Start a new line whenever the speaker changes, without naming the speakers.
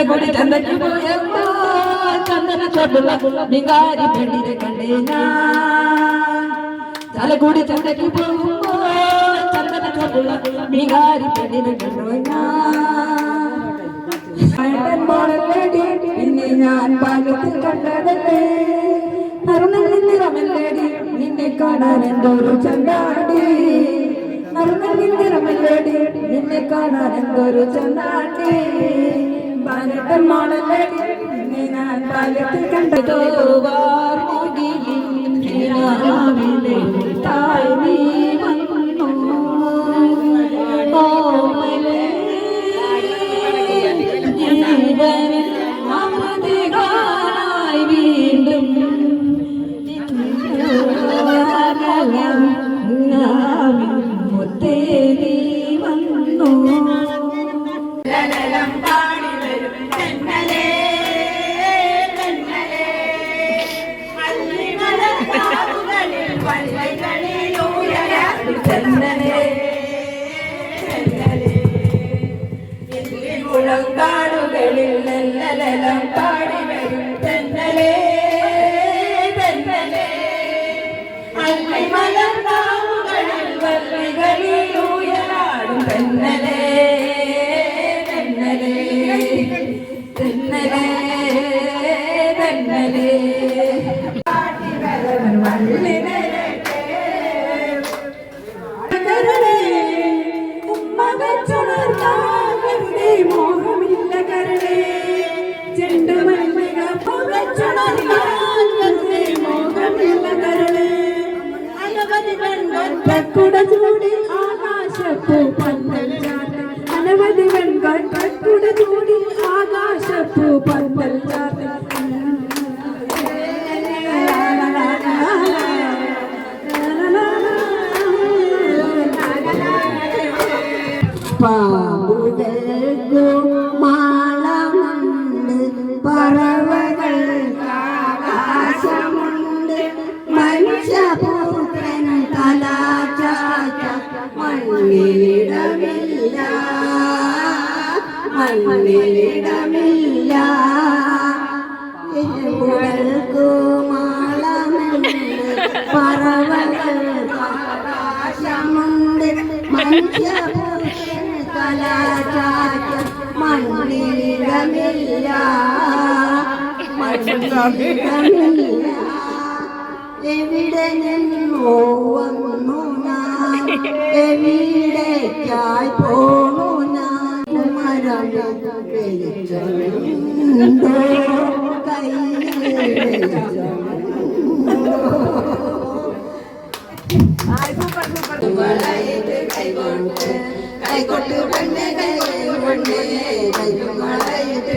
പോയപ്പോ ചന്ദന ചൊല്ല മിങ്ങാരി പെണ്ണിനെ ഞാൻ. ചാലക്കുടി ചന്തയ്ക്ക് പോകുമ്പോ ചന്ദന ചോട്ടുള്ള മിങ്കാരി പെണ്ണിനെ കണ്ടോ ഞാൻ. മോളല്ലേടി പിന്നെ ഞാൻ പാലത്തിൽ കണ്ടതല്ലേ? നറുനെല്ലി നിറമല്ലേടി നിന്നെ കാണാൻ എന്തൊരു ചന്താടി നറുനെല്ലി നിറമല്ലേടി നിന്നെ കാണാൻ എന്തൊരു ചന്താടി നിന്നെ ഞാൻ പാലത്തിൽ കണ്ടതോ? വാർമുകിലിൻ കിനാവിലെ തായ് നീ വന്നു. ഓമലേ ജീവനിൽ അമൃതികാനായി വീണ്ടും നിന്നോടകം നാവിൻ മുത്തേരി വന്നു
ലലലം മുഴങ്കാടുകളിൽ ലലലം പാടി വരും തെന്നലേ തെന്നലേ വള്ളിമലക്കാവുകളിൽ വെൺകൊറ്റക്കുട ചൂടി ആകാശപ്പൂ പന്തൽ ചാർത്തി അനവധി വെൺകൊറ്റക്കുട കുടചൂടി ആകാശപ്പൂ പന്തൽ
പാമ്പുകൾക്കു മണ്ണിലിടമില്ല. മണ്ണിലിടമില്ല. പാമ്പുകൾക്കു മാളമുണ്ട് പറവകൾക്ക് ആകാശമുണ്ട്. മനുഷ്യപുത്രൻ കലാചാര മണ്ണിലിടമില്ല. മണ്ണിലിടമില്ല. എവിടെ നിന്നോ വന്നു ഞാൻ എവിടേക്കായി പോണു ഞാൻ. മരം കൈകൊണ്ട് കൈകൊണ്ട് വെളിച്ചമുണ്ടോ കൈകൊട്ട് പെണ്ണെ കൈകൊണ്ട്. കൈമളയിട്ട്